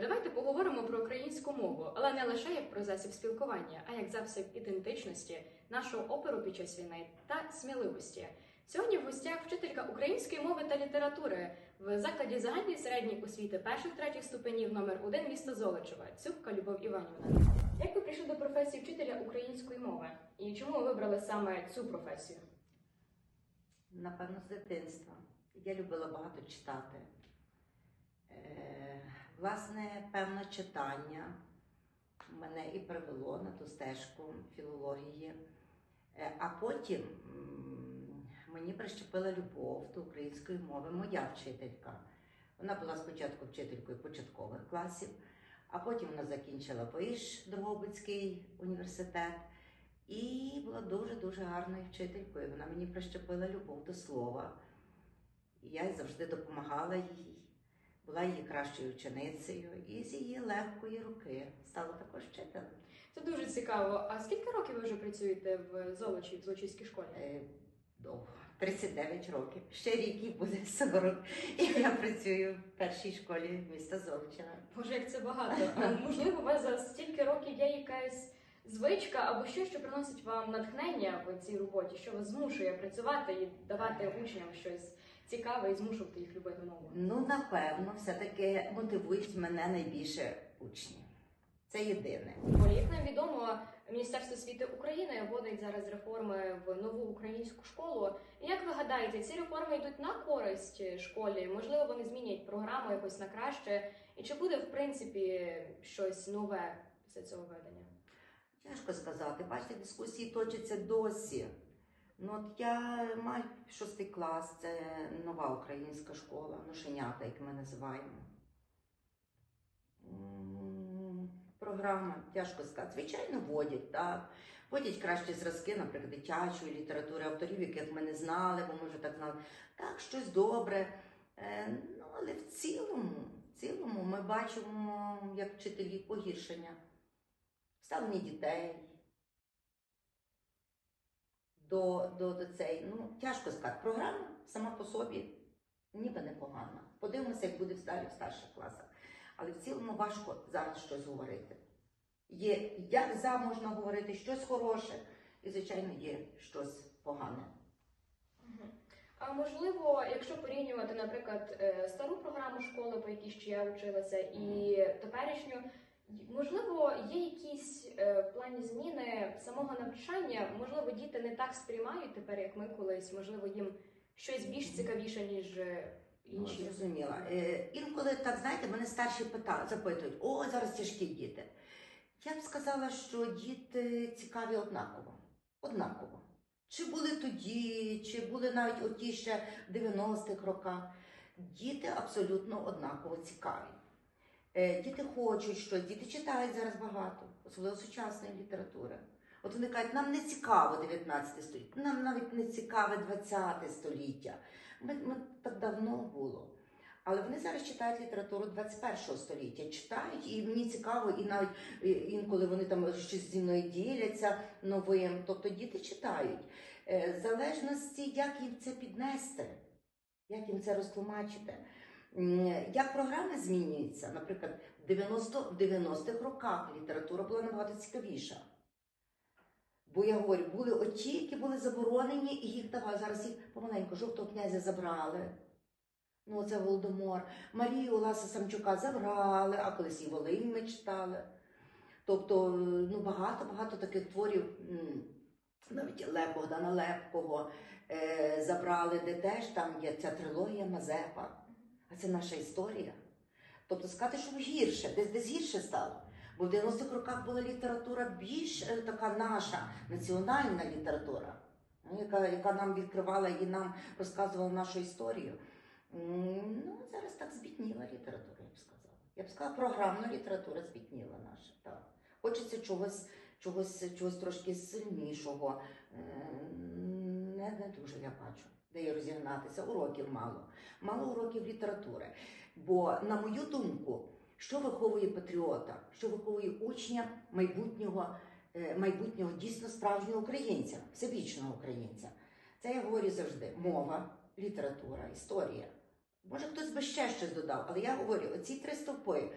давайте поговоримо про українську мову, але не лише як про засіб спілкування, а як засіб ідентичності, нашого оперу під час війни та сміливості. Сьогодні в гостях вчителька української мови та літератури в закладі загальної середньої освіти перших третіх ступенів номер 1 міста Золочева, Цюбка Любов Іванівна. Як ви прийшли до професії вчителя української мови? І чому ви вибрали саме цю професію? Напевно, з дитинства. Я любила багато читати. Власне, певне читання мене і привело на ту стежку філології. Е, а потім мені прищепила любов до української мови моя вчителька. Вона була спочатку вчителькою початкових класів, а потім вона закінчила Виш Дрогобицький університет. І була дуже-дуже гарною вчителькою. Вона мені прищепила любов до слова. І я завжди допомагала їй, була її кращою ученицею, і з її легкої руки стала також вчителем. Це дуже цікаво. А скільки років ви вже працюєте в Золочі, в Золочівській школі? Е, Довго, 39 років. Ще рік і буде 40. І я працюю в першій школі міста Золочева. Боже, як це багато. А можливо, у вас за стільки років є якась звичка або щось, що приносить вам натхнення в цій роботі, що вас змушує працювати і давати учням щось цікаве і змушувати їх любити мову. Ну, напевно, все-таки мотивують мене найбільше учні. Це єдине. Бо як нам відомо, Міністерство освіти України вводить зараз реформи в нову українську школу. Як ви гадаєте, ці реформи йдуть на користь школі? Можливо, вони змінять програму якось на краще? І чи буде в принципі щось нове після цього введення? Тяжко сказати. Бачите, дискусії точаться досі. Ну, от я маю шостий клас, це нова українська школа, ношенята, як ми називаємо. Програма, тяжко сказати. Звичайно, вводять, так. Вводять кращі зразки, наприклад, дитячої літератури, авторів, яких ми не знали, бо ми вже так знали. Так, щось добре. Е, Ну, але в цілому, в цілому ми бачимо, як вчителі погіршення ставлення дітей до, до, до цей. Ну, тяжко сказати. Програма сама по собі ніби непогана. Подивимося, як буде далі в старших класах. Але в цілому важко зараз щось говорити. Є як за можна говорити щось хороше, і, звичайно, є щось погане. А можливо, якщо порівнювати, наприклад, е, стару програму школи, по якій ще я вчилася, і теперішню, можливо, є якісь е, в плані зміни самого навчання, можливо, діти не так сприймають тепер, як ми колись, можливо, їм щось більш цікавіше, ніж е, інші. зрозуміла. Е, інколи так, знаєте, мене старші питають, запитують, о, зараз тяжкі діти. Я б сказала, що діти цікаві однаково. Однаково. Чи були тоді, чи були навіть оті ще в 90-х роках. Діти абсолютно однаково цікаві. Е, діти хочуть щось, діти читають зараз багато, особливо сучасної літератури. От вони кажуть, нам не цікаво 19 століття, нам навіть не цікаве 20 століття. Ми, ми так давно було. Але вони зараз читають літературу 21 століття, читають, і мені цікаво, і навіть інколи вони там щось зі мною діляться новим. Тобто діти читають. Е, В залежності, як їм це піднести, як їм це розтлумачити. Як програми змінюються, наприклад, в 90-х роках література була набагато цікавіша. Бо я говорю, були оті, які були заборонені, і їх давали. Зараз їх помаленьку жовтого князя забрали. Ну, це Володимир. Марію Оласа Самчука забрали, а колись і Волинь ми читали. Тобто, ну, багато-багато таких творів, навіть Лев Богдана Лепкого е, забрали, де теж там є ця трилогія Мазепа. А це наша історія. Тобто сказати, що гірше, десь десь гірше стало. Бо в 90-х роках була література більш е, така наша, національна література, ну, яка, яка нам відкривала і нам розказувала нашу історію. Ну, зараз так збітніла література, я б сказала. Я б сказала, програмна література збітніла наша. Так. Хочеться чогось, чогось, чогось трошки сильнішого. Не, не дуже я бачу, де є розігнатися. Уроків мало. Мало уроків літератури. Бо, на мою думку, що виховує патріота, що виховує учня майбутнього, е, майбутнього дійсно справжнього українця, всебічного українця. Це я говорю завжди: мова, література, історія. Може, хтось би ще щось додав, але я говорю, оці три стовпи